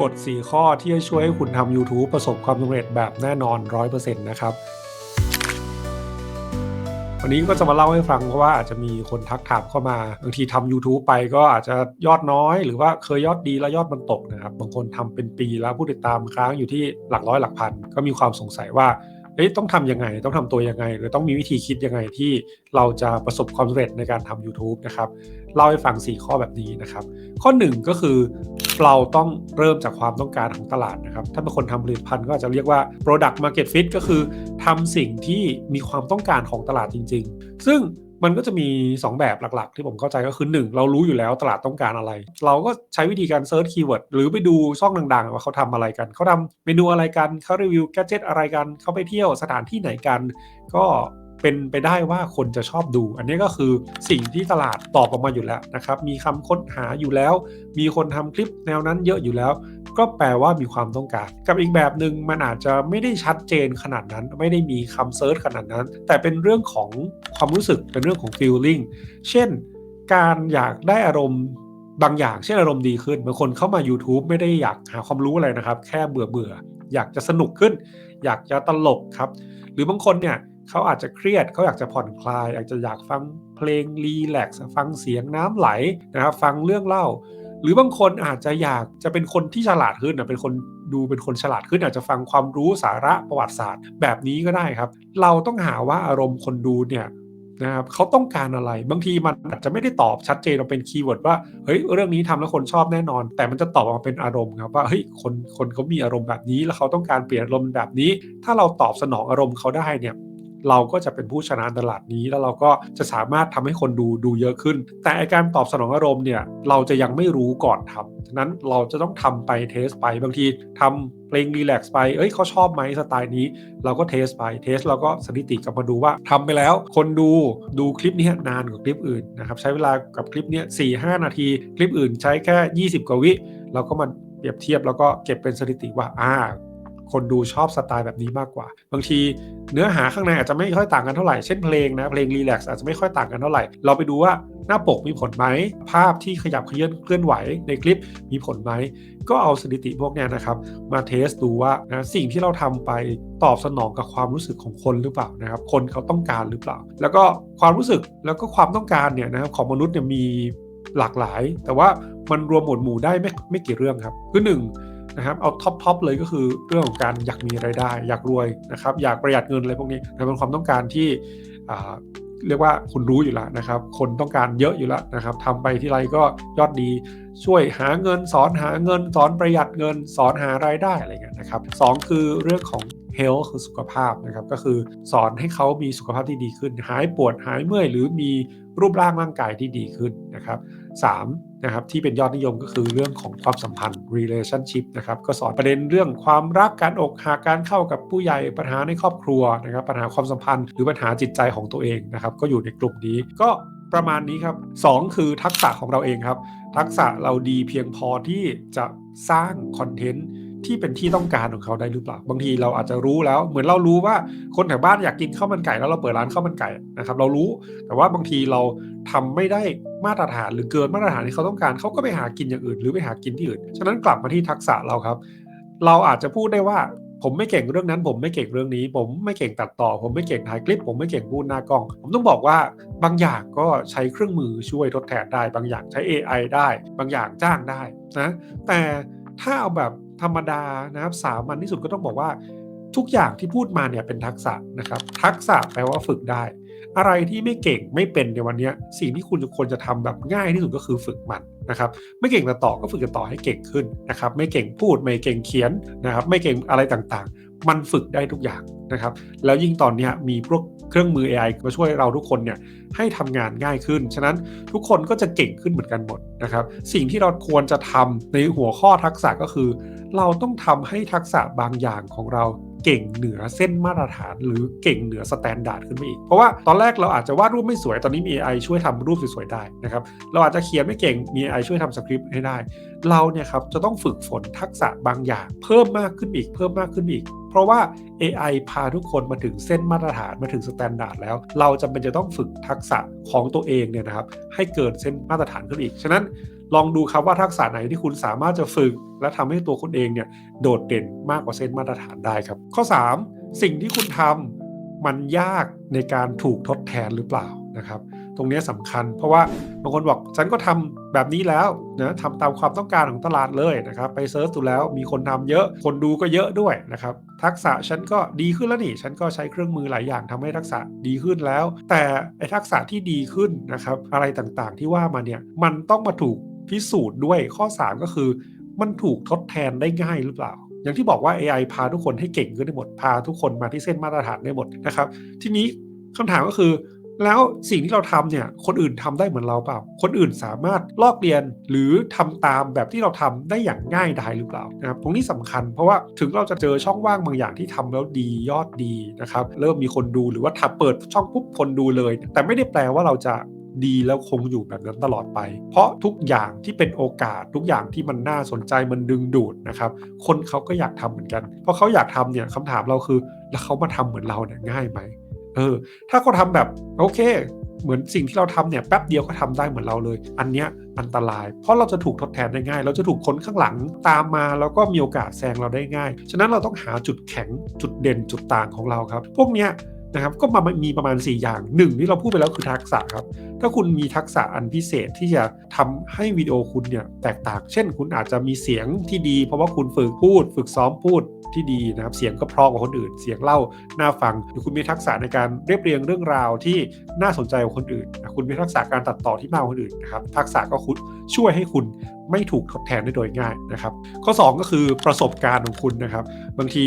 กฎ4ข้อที่จะช่วยให้คุณทำ YouTube ประสบความสำเร็จแบบแน่นอน 100%นะครับ วันนี้ก็จะมาเล่าให้ฟังเพราะว่าอาจจะมีคนทักถามเข้ามา บางทีทำ YouTube ไปก็อาจจะยอดน้อย หรือว่าเคยยอดดีแล้วยอดมันตกนะครับ บางคนทำเป็นปีแล้วผู้ติดตามค้างอยู่ที่หลักร้อยหลักพัน ก็มีความสงสัยว่า เอ้ยต้องทำยังไง ต้องทำตัวยังไง หรือต้องมีวิธีคิดยังไงที่เราจะประสบความสำเร็จในการทำ YouTube นะครับเล่าให้ฟัง 4 ข้อแบบนี้นะครับ ข้อ 1 ก็คือเราต้องเริ่มจากความต้องการของตลาดนะครับ ถ้าเป็นคนทำผลิตภัณฑ์ก็อาจจะเรียกว่า product market fit ก็คือทำสิ่งที่มีความต้องการของตลาดจริง ๆ ซึ่ง มันก็จะมี 2 แบบหลักๆ ที่ผมเข้าใจก็คือ 1 เรารู้อยู่แล้วตลาดต้องการอะไร เราก็ใช้วิธีการเซิร์ชคีย์เวิร์ดหรือไปดูช่องดังๆ ว่าเขาทำอะไรกัน เขาทำเมนูอะไรกันเขารีวิวแกจิตอะไรกัน เขาไปเที่ยวสถานที่ไหนกัน ก็ เป็นไปได้ว่าคนจะชอบดู อันนี้ก็คือสิ่งที่ตลาดตอบออกมาอยู่แล้วนะครับ มีคำค้นหาอยู่แล้ว มีคนทำคลิปแนวนั้นเยอะอยู่แล้ว ก็แปลว่ามีความต้องการ กับอีกแบบหนึ่งมันอาจจะไม่ได้ชัดเจนขนาดนั้น ไม่ได้มีคำเซิร์ชขนาดนั้น แต่เป็นเรื่องของความรู้สึกเป็นเรื่องของ feeling เช่น การอยากได้อารมณ์บางอย่างเช่นอารมณ์ดีขึ้นบางคนเข้ามา YouTube ไม่ได้อยากหาความรู้อะไรนะครับ แค่เบื่อเบื่ออยากจะสนุกขึ้น อยากจะตลกครับ หรือบางคนเนี่ย เขาอาจจะเครียดเขาอยากจะผ่อนคลายอยากจะอยากฟังเพลงรีแลกซ์ฟังเสียงน้ำไหลนะครับฟังเรื่องเล่า หรือบางคนอาจจะอยากจะเป็นคนที่ฉลาดขึ้นเป็นคนดูเป็นคนฉลาดขึ้นอาจจะฟังความรู้สาระประวัติศาสตร์ แบบนี้ก็ได้ครับ เราต้องหาว่าอารมณ์คนดูเนี่ยนะครับเขาต้องการอะไรบางทีมันอาจจะไม่ได้ตอบชัดเจนเราเป็นคีย์เวิร์ดว่าเฮ้ยเรื่องนี้ทำแล้วคนชอบแน่นอน แต่มันจะตอบออกมาเป็นอารมณ์ครับว่าเฮ้ยคนคนเขามีอารมณ์แบบนี้ แล้วเขาต้องการเปลี่ยนอารมณ์แบบนี้ ถ้าเราตอบสนองอารมณ์เขาได้เนี่ย เราก็จะเป็นผู้ชนะตลาดนี้ แล้วเราก็จะสามารถทำให้คนดูดูเยอะขึ้น แต่การตอบสนองอารมณ์เนี่ยเราจะยังไม่รู้ก่อนทำฉะนั้นเราจะต้องทำไปเทสไปบางทีทำเพลงรีแลกซ์ไป เอ้ยเขาชอบไหมสไตล์นี้ เราก็เทสไป เทสเราก็สถิติกลับมาดูว่าทำไปแล้ว คนดูดูคลิปนี้นานกว่าคลิปอื่นนะครับ ใช้เวลากับคลิปนี้สี่ห้านาที คลิปอื่นใช้แค่ 20 กว่าวิ เราก็มาเปรียบเทียบแล้วก็เก็บเป็นสถิติว่า อ่า คนดูชอบสไตล์แบบนี้มากกว่า บางทีเนื้อหาข้างในอาจจะไม่ค่อยต่างกันเท่าไหร่ เช่นเพลงนะ เพลงรีแลกซ์อาจจะไม่ค่อยต่างกันเท่าไหร่ เราไปดูว่าหน้าปกมีผลไหม ภาพที่ขยับเขยื่อนเคลื่อนไหวในคลิปมีผลไหม ก็เอาสถิติพวกนี้นะครับ มาเทสดูว่านะสิ่งที่เราทำไปตอบสนองกับความรู้สึกของคนหรือเปล่านะครับ คนเขาต้องการหรือเปล่า แล้วก็ความรู้สึกแล้วก็ความต้องการเนี่ยนะครับของมนุษย์เนี่ยมีหลากหลาย แต่ว่ามันรวมหมวดหมู่ได้ไม่ไม่กี่เรื่องครับคือหนึ่ง นะครับเอาท็อปทอปเลยก็คือเรื่องของการอยากมีไรายได้ อยากรวยนะครับอยากประหยัดเงินอะไรพวกนี้เป็นความต้องการที่เรียกว่าคุณรู้อยู่แล้วนะครับ คนต้องการเยอะอยู่แล้วนะครับทำไปที่ไรก็ยอดดี ช่วยหาเงิน สอนหาเงิน สอนประหยัดเงิน สอนหารายได้อะไรเงี้ยนะครับสคือเรื่องของ health คือสุขภาพนะครับก็คือสอนให้เขามีสุขภาพที่ดีขึ้น หายปวดหายเมื่อย หรือมีรูปร่างร่างกายที่ดีขึ้นนะครับ 3 นะครับที่เป็นยอดนิยมก็คือเรื่องของความสัมพันธ์ relationship นะครับก็สอนประเด็นเรื่องความรักการอกหักการเข้ากับผู้ใหญ่ปัญหาในครอบครัวนะครับปัญหาความสัมพันธ์หรือปัญหาจิตใจของตัวเองนะครับก็อยู่ในกลุ่มนี้ก็ประมาณนี้ครับ 2 คือทักษะของเราเองครับ ทักษะเราดีเพียงพอที่จะสร้างคอนเทนต์ ที่เป็นที่ต้องการของเขาได้หรือเปล่า บางทีเราอาจจะรู้แล้ว เหมือนเรารู้ว่าคนแถวบ้านอยากกินข้าวมันไก่แล้วเราเปิดร้านข้าวมันไก่นะครับ เรารู้ แต่ว่าบางทีเราทำไม่ได้มาตรฐานหรือเกินมาตรฐานที่เขาต้องการเขาก็ไปหากินอย่างอื่น หรือไปหากินที่อื่น ฉะนั้นกลับมาที่ทักษะเราครับ เราอาจจะพูดได้ว่าผมไม่เก่งเรื่องนั้น ผมไม่เก่งเรื่องนี้ ผมไม่เก่งตัดต่อ ผมไม่เก่งถ่ายคลิป ผมไม่เก่งพูดหน้ากล้อง ผมต้องบอกว่าบางอย่างก็ใช้เครื่องมือช่วยทดแทนได้ บางอย่างใช้ AI ได้ บางอย่างจ้างได้นะแต่ถ้าเอาแบบ ธรรมดานะครับสามัญที่สุดก็ต้องบอกว่า ทุกอย่างที่พูดมาเนี่ยเป็นทักษะนะครับ ทักษะแปลว่าฝึกได้ อะไรที่ไม่เก่งไม่เป็นในวันนี้สิ่งที่คุณควรจะทำแบบง่ายที่สุดก็คือฝึกมันนะครับ ไม่เก่งต่อก็ฝึกต่อให้เก่งขึ้นนะครับ ไม่เก่งพูดไม่เก่งเขียนนะครับ ไม่เก่งอะไรต่างๆ มันฝึกได้ทุกอย่างนะครับ แล้วยิ่งตอนนี้มีพวกเครื่องมือ AI มาช่วยเราทุกคนเนี่ยให้ทำงานง่ายขึ้น ฉะนั้นทุกคนก็จะเก่งขึ้นเหมือนกันหมดนะครับ สิ่งที่เราควรจะทำในหัวข้อทักษะก็คือ เราต้องทำให้ทักษะบางอย่างของเรา เก่งเหนือเส้นมาตรฐาน หรือเก่งเหนือสแตนดาร์ดขึ้นไปอีก เพราะว่าตอนแรกเราอาจจะวาดรูปไม่สวยตอนนี้มี AI ช่วยทำรูปสวยๆได้นะครับเราอาจจะเขียนไม่เก่งมี AI ช่วยทำสคริปต์ให้ได้ เราเนี่ยครับจะต้องฝึกฝนทักษะบางอย่าง เพิ่มมากขึ้นอีก เพิ่มมากขึ้นอีกเพราะว่า AI พาทุกคนมาถึงเส้นมาตรฐานมาถึงสแตนดาร์ดแล้ว เราจำเป็นจะต้องฝึกทักษะของตัวเองเนี่ยนะครับให้เกินเส้นมาตรฐานขึ้นอีก ฉะนั้น ลองดูครับว่าทักษะไหนที่คุณสามารถจะฝึก และทำให้ตัวคุณเองเนี่ยโดดเด่นมากกว่าเส้นมาตรฐานได้ครับ ข้อ 3 สิ่งที่คุณทำมันยากในการถูกทดแทนหรือเปล่านะครับ ตรงนี้สำคัญ เพราะว่าบางคนบอกฉันก็ทำแบบนี้แล้วนะทำตามความต้องการของตลาดเลยนะครับ ไปเซิร์ชดูแล้วมีคนทำเยอะ คนดูก็เยอะด้วยนะครับ ทักษะฉันก็ดีขึ้นแล้วนี่ฉันก็ใช้เครื่องมือหลายอย่างทำให้ทักษะดีขึ้นแล้ว แต่ไอ้ทักษะที่ดีขึ้นนะครับ อะไรต่างๆที่ว่ามาเนี่ยมันต้องมาถูก พิสูจน์ด้วยข้อ 3 ก็คือ มันถูกทดแทนได้ง่ายหรือเปล่า อย่างที่บอกว่า AI พาทุกคนให้เก่งขึ้นได้หมดพาทุกคนมาที่เส้นมาตรฐานได้หมดนะครับ ทีนี้คำถามก็คือแล้วสิ่งที่เราทำเนี่ยคนอื่นทำได้เหมือนเราเปล่า คนอื่นสามารถลอกเรียนหรือทำตามแบบที่เราทำได้อย่างง่ายดายหรือเปล่านะครับตรงนี้สำคัญเพราะว่าถึงเราจะเจอช่องว่างบางอย่างที่ทำแล้วดียอดดีนะครับเริ่มมีคนดูหรือว่าถ้าเปิดช่องปุ๊บคนดูเลย แต่ไม่ได้แปลว่าเราจะ ดีแล้วคงอยู่แบบนั้นตลอดไป เพราะทุกอย่างที่เป็นโอกาสทุกอย่างที่มันน่าสนใจมันดึงดูดนะครับ คนเขาก็อยากทำเหมือนกันเพราะเขาอยากทำเนี่ยคำถามเราคือ แล้วเขามาทำเหมือนเราเนี่ยง่ายไหมเออ ถ้าเขาทำแบบโอเค เหมือนสิ่งที่เราทำเนี่ยแป๊บเดียวก็ทำได้เหมือนเราเลย อันเนี้ยอันตราย เพราะเราจะถูกทดแทนได้ง่าย เราจะถูกคนข้างหลังตามมา แล้วก็มีโอกาสแซงเราได้ง่าย ฉะนั้นเราต้องหาจุดแข็งจุดเด่นจุดต่างของเราครับ พวกเนี้ย นะครับก็มามีประมาณ 4 อย่างหนึ่งที่เราพูดไปแล้วคือทักษะครับ ถ้าคุณมีทักษะอันพิเศษที่จะทำให้วิดีโอคุณเนี่ยแตกต่าง เช่น คุณอาจจะมีเสียงที่ดี เพราะว่าคุณฝึกพูด ฝึกซ้อมพูดที่ดีนะครับเสียงก็เพราะกว่าคนอื่น เสียงเล่าน่าฟังหรือคุณมีทักษะในการเรียบเรียงเรื่องราวที่น่าสนใจกว่าคนอื่น คุณมีทักษะการตัดต่อที่มากกว่าคนอื่นนะครับทักษะก็คุณช่วยให้คุณไม่ถูกทดแทนได้โดยง่ายนะครับ ข้อ 2 ก็คือประสบการณ์ของคุณนะครับ บางที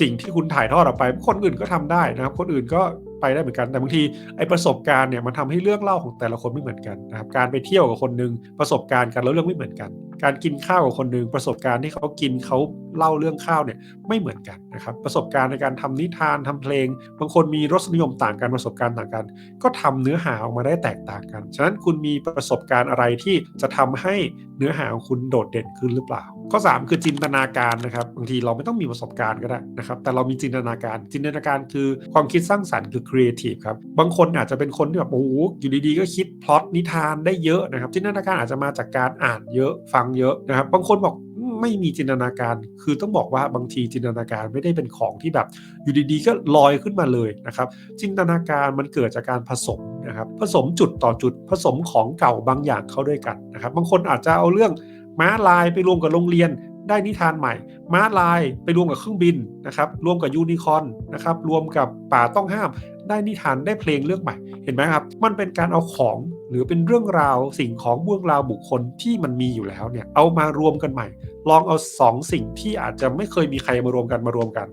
สิ่งที่คุณถ่ายทอดออกไป คนอื่นก็ทำได้นะครับ คนอื่นก็ไปได้เหมือนกันแต่บางทีไอประสบการณ์เนี่ยมันทำให้เรื่องเล่าของแต่ละคนไม่เหมือนกันนะครับการไปเที่ยวกับคนนึงประสบการณ์การเล่าเรื่องไม่เหมือนกัน การกินข้าวกับคนนึงประสบการณ์ที่เขากินเขาเล่าเรื่องข้าวเนี่ยไม่เหมือนกันนะครับประสบการณ์ในการทำนิทานทำเพลง บางคนมีรสนิยมต่างกันประสบการณ์ต่างกัน ก็ทำเนื้อหาออกมาได้แตกต่างกัน ฉะนั้นคุณมีประสบการณ์อะไรที่จะทำให้เนื้อหาของคุณโดดเด่นขึ้นหรือเปล่าข้อ 3 คือจินตนาการนะครับบางทีเราไม่ต้องมีประสบการณ์ก็ได้นะครับ แต่เรามีจินตนาการ จินตนาการคือความคิดสร้างสรรค์คือครีเอทีฟครับบางคนอาจจะเป็นคนที่แบบโอ้โหอยู่ดีๆก็คิดพล็อตนิทานได้เยอะนะครับ จินตนาการอาจจะมาจากการอ่านเยอะฟังเยอะนะครับ บางคนบอกไม่มีจินตนาการ คือต้องบอกว่าบางทีจินตนาการไม่ได้เป็นของที่แบบอยู่ดีๆ ก็ลอยขึ้นมาเลยนะครับ จินตนาการมันเกิดจากการผสมนะครับ ผสมจุดต่อจุด ผสมของเก่าบางอย่างเข้าด้วยกันนะครับ บางคนอาจจะเอาเรื่อง ม้าลายไปรวมกับโรงเรียนได้นิทานใหม่ ม้าลายไปรวมกับเครื่องบินนะครับรวมกับยูนิคอร์นนะครับรวมกับป่าต้องห้าม ได้นิทานได้เพลงเรื่องใหม่ เห็นไหมครับ มันเป็นการเอาของหรือเป็นเรื่องราวสิ่งของเบื้องราวบุคคลที่มันมีอยู่แล้วเนี่ยเอามารวมกันใหม่ ลองเอาสองสิ่งที่อาจจะไม่เคยมีใครมารวมกันมารวมกัน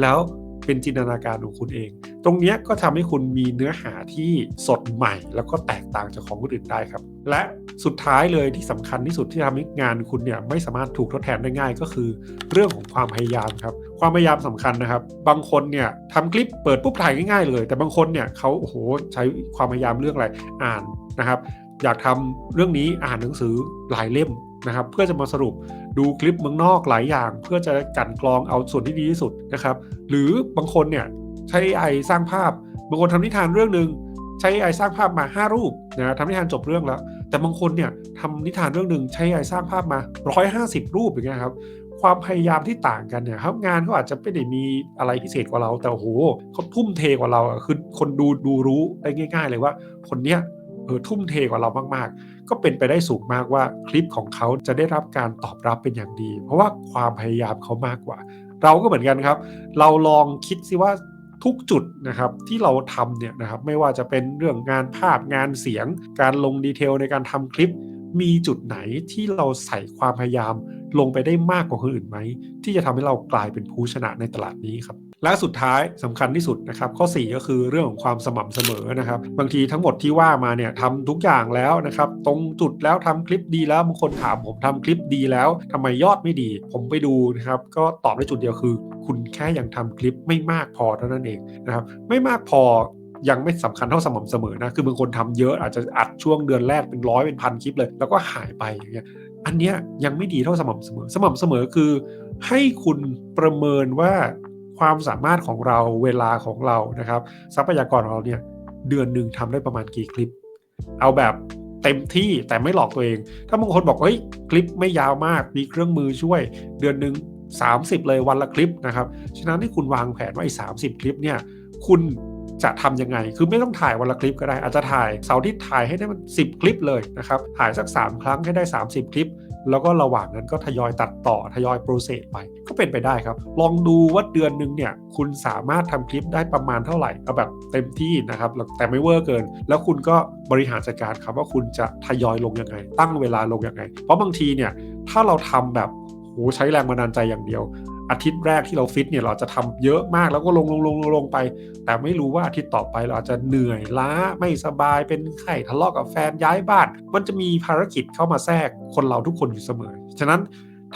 แล้วเป็นจินตนาการของคุณเอง ตรงนี้ก็ทำให้คุณมีเนื้อหาที่สดใหม่ แล้วก็แตกต่างจากของคนอื่นได้ครับ และ สุดท้ายเลยที่สำคัญที่สุดที่ทำให้งานคุณเนี่ยไม่สามารถถูกทดแทนได้ง่ายก็คือ เรื่องของความพยายามครับ ความพยายามสำคัญนะครับ บางคนเนี่ยทำคลิปเปิดปุ๊บถ่ายง่ายๆเลย แต่บางคนเนี่ยเขาโอ้โหใช้ความพยายามเรื่องอะไรอ่านนะครับ อยากทำเรื่องนี้อ่านหนังสือหลายเล่มนะครับเพื่อจะมาสรุปดูคลิปเมืองนอกหลายอย่าง เพื่อจะกันกรองเอาส่วนที่ดีที่สุดนะครับหรือบางคนเนี่ยใช้ AI สร้างภาพ บางคนทำนิทานเรื่องหนึ่งใช้ AI สร้างภาพมา 5 รูปนะทำนิทานจบเรื่องแล้ว แต่บางคนเนี่ยทำนิทานเรื่องหนึ่งใช้ AI สร้างภาพมา 150 รูปอย่างเงี้ยครับความพยายามที่ต่างกันเนี่ยครับงานเขาอาจจะไม่ได้มีอะไรพิเศษกว่าเรา แต่โอ้โหเขาทุ่มเทกว่าเราคือคนดูดูรู้ได้ง่าย ๆ เลยว่าคนเนี้ยเออทุ่มเทกว่าเรามากๆ ก็เป็นไปได้สูงมากว่าคลิปของเขาจะได้รับการตอบรับเป็นอย่างดี เพราะว่าความพยายามเขามากกว่า เราก็เหมือนกันครับ เราลองคิดสิว่า ทุกจุดนะครับที่เราทำเนี่ยนะครับไม่ว่าจะเป็นเรื่องงานภาพงานเสียง การลงดีเทลในการทำคลิป มีจุดไหนที่เราใส่ความพยายามลงไปได้มากกว่าคนอื่นไหม ที่จะทำให้เรากลายเป็นผู้ชนะในตลาดนี้ครับ และสุดท้ายสำคัญที่สุดนะครับข้อ 4 ก็คือเรื่องของความสม่ำเสมอนะครับ บางทีทั้งหมดที่ว่ามาเนี่ยทำทุกอย่างแล้วนะครับ ตรงจุดแล้วทำคลิปดีแล้วบางคนถามผมทำคลิปดีแล้วทำไมยอดไม่ดี ผมไปดูนะครับ ก็ตอบได้จุดเดียวคือ คุณแค่ยังทำคลิปไม่มากพอเท่านั้นเองนะครับไม่มากพอยังไม่สำคัญเท่าสม่ำเสมอนะ คือบางคนทำเยอะอาจจะอัดช่วงเดือนแรกเป็นร้อยเป็นพันคลิปเลย แล้วก็หายไปอย่างเงี้ย อันเนี้ยยังไม่ดีเท่าสม่ำเสมอ สม่ำเสมอคือ ให้คุณประเมินว่า ความสามารถของเราเวลาของเรานะครับ ทรัพยากรของเราเนี่ยเดือนหนึ่งทำได้ประมาณกี่คลิป เอาแบบเต็มที่แต่ไม่หลอกตัวเอง ถ้าบางคนบอกเฮ้ยคลิปไม่ยาวมากมีเครื่องมือช่วย เดือนหนึ่ง30 เลยวันละคลิปนะครับฉะนั้นที่คุณวางแผนว่าไอ้สาคลิปเนี่ยคุณจะทำยังไง คือไม่ต้องถ่ายวันละคลิปก็ได้ อาจจะถ่ายเสาร์ที่ถ่ายให้ได้มัน10 คลิปเลยนะครับ ถ่ายสัก 3 ครั้งให้ได้ 30 คลิป แล้วก็ระหว่างนั้นก็ทยอยตัดต่อทยอยโปรเซสไป ก็เป็นไปได้ครับ ลองดูว่าเดือนหนึ่งเนี่ยคุณสามารถทำคลิปได้ประมาณเท่าไหร่เอาแบบเต็มที่นะครับแต่ไม่เวอร์เกิน แล้วคุณก็บริหารจัดการครับว่าคุณจะทยอยลงยังไง ตั้งเวลาลงยังไง เพราะบางทีเนี่ยถ้าเราทำแบบโหใช้แรงบันดาลใจอย่างเดียว อาทิตย์แรกที่เราฟิตเนี่ยเราจะทำเยอะมากแล้วก็ลงลงลงลงไป แต่ไม่รู้ว่าอาทิตย์ต่อไปเราจะเหนื่อยล้าไม่สบายเป็นไข้ทะเลาะกับแฟนย้ายบ้าน มันจะมีภารกิจเข้ามาแทรกคนเราทุกคนอยู่เสมอ ฉะนั้น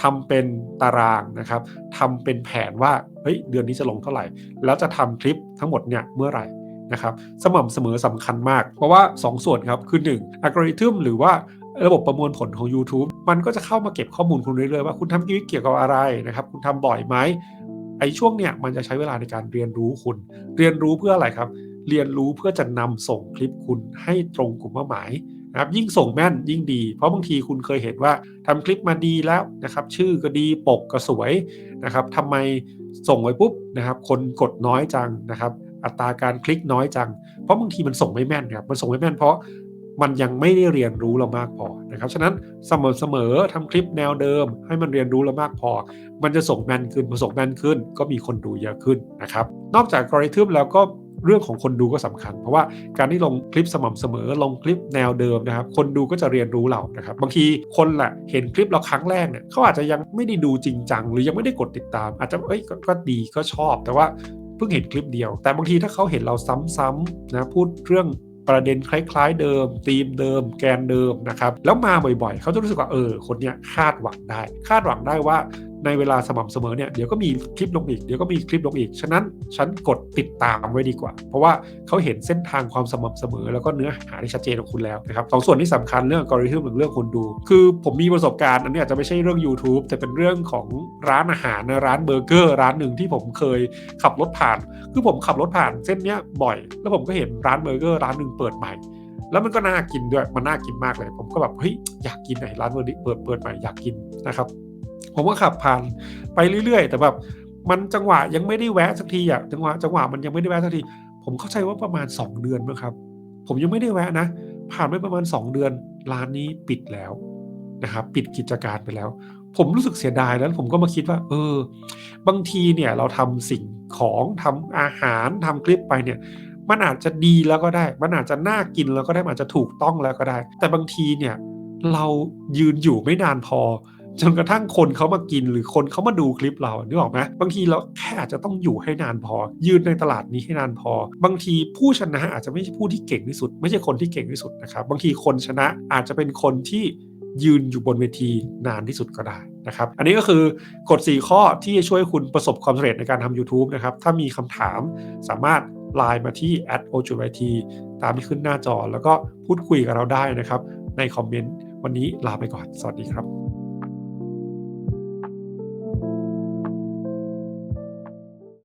ทำเป็นตารางนะครับทำเป็นแผนว่าเฮ้ยเดือนนี้จะลงเท่าไหร่ แล้วจะทำคลิปทั้งหมดเนี่ยเมื่อไหร่นะครับสม่ำเสมอสำคัญมาก เพราะว่า2ส่วนครับคือ1อัลกอริทึมหรือว่า ระบบประมวลผลของ YouTube มันก็จะเข้ามาเก็บข้อมูลคุณเรื่อยๆว่าคุณทำคลิปเกี่ยวกับอะไรนะครับ คุณทำบ่อยไหมไอ้ช่วงเนี้ยมันจะใช้เวลาในการเรียนรู้คุณ เรียนรู้เพื่ออะไรครับ เรียนรู้เพื่อจะนำส่งคลิปคุณให้ตรงกลุ่มเป้าหมายนะครับยิ่งส่งแม่นยิ่งดี เพราะบางทีคุณเคยเห็นว่าทำคลิปมาดีแล้วนะครับ ชื่อก็ดีปกก็สวยนะครับทำไมส่งไว้ปุ๊บนะครับ คนกดน้อยจังนะครับ อัตราการคลิกน้อยจัง เพราะบางทีมันส่งไม่แม่นครับมันส่งไม่แม่นเพราะ มันยังไม่ได้เรียนรู้เรามากพอนะครับฉะนั้นเสมอเสมอทำคลิปแนวเดิม ให้มันเรียนรู้เรามากพอ มันจะส่งแม่นขึ้นพอส่งแม่นขึ้น ก็มีคนดูเยอะขึ้นนะครับนอกจากกริทึมแล้วก็เรื่องของคนดูก็สำคัญ เพราะว่าการที่ลงคลิปสม่ำเสมอลงคลิปแนวเดิมนะครับ คนดูก็จะเรียนรู้เรานะครับ บางทีคนแหละเห็นคลิปเราครั้งแรกเนี่ยเขาอาจจะยังไม่ได้ดูจริงจัง หรือยังไม่ได้กดติดตาม อาจจะเอ้ยกก็ดีก็ชอบ แต่ว่าเพิ่งเห็นคลิปเดียว แต่บางทีถ้าเขาเห็นเราซ้ำๆนะพูดเรื่อง ประเด็นคล้ายๆ เดิมธีมเดิม แกนเดิมนะครับแล้วมาบ่อยๆ เขาจะรู้สึกว่าเออคนเนี้ยคาดหวังได้ คาดหวังได้ว่า ในเวลาสม่ำเสมอเนี่ยเดี๋ยวก็มีคลิปลงอีกเดี๋ยวก็มีคลิปลงอีก ฉะนั้นฉันกดติดตามไว้ดีกว่า เพราะว่าเขาเห็นเส้นทางความสม่ำเสมอ แล้วก็เนื้อหาที่ชัดเจนของคุณแล้วนะครับสองส่วนที่สำคัญเรื่องกริทึมเรื่องคนดู คือผมมีประสบการณ์อันนี้อาจจะไม่ใช่เรื่อง YouTube แต่เป็นเรื่องของร้านอาหารนะร้านเบอร์เกอร์ ร้านหนึ่งที่ผมเคยขับรถผ่าน คือผมขับรถผ่านเส้นเนี้ยบ่อย แล้วผมก็เห็นร้านเบอร์เกอร์ร้านหนึ่งเปิดใหม่แล้วมันก็น่ากินด้วย มันน่ากินมากเลย ผมก็แบบเฮ้ยอยากกินไหนร้านเปิดเปิดเปิดใหม่อยากกินนะครับ ผมก็ขับผ่านไปเรื่อยๆ แต่แบบมันจังหวะยังไม่ได้แวะสักทีอะจังหวะจังหวะมันยังไม่ได้แวะสักที ผมเข้าใจว่าประมาณ 2 เดือนมั้งครับ ผมยังไม่ได้แวะนะ ผ่านไปประมาณ 2 เดือนร้านนี้ปิดแล้วนะครับปิดกิจการไปแล้ว ผมรู้สึกเสียดายแล้วผมก็มาคิดว่า เออ บางทีเนี่ยเราทำสิ่งของทำอาหารทำคลิปไปเนี่ยมันอาจจะดีแล้วก็ได้ มันอาจจะน่ากินแล้วก็ได้ มันอาจจะถูกต้องแล้วก็ได้ แต่บางทีเนี่ย เรายืนอยู่ไม่นานพอ จนกระทั่งคนเขามากินหรือคนเขามาดูคลิปเรานึกออกไหมบางทีเราแค่อาจจะต้องอยู่ให้นานพอ ยืนในตลาดนี้ให้นานพอ บางทีผู้ชนะอาจจะไม่ใช่ผู้ที่เก่งที่สุด ไม่ใช่คนที่เก่งที่สุดนะครับ บางทีคนชนะอาจจะเป็นคนที่ยืนอยู่บนเวทีนานที่สุดก็ได้นะครับ อันนี้ก็คือกฎ 4 ข้อที่จะช่วยคุณประสบความสำเร็จในการทำ YouTube นะครับ ถ้ามีคำถามสามารถไลน์มาที่ o j y t ตามที่ขึ้นหน้าจอ แล้วก็พูดคุยกับเราได้นะครับ ในคอมเมนต์ วันนี้ลาไปก่อน สวัสดีครับ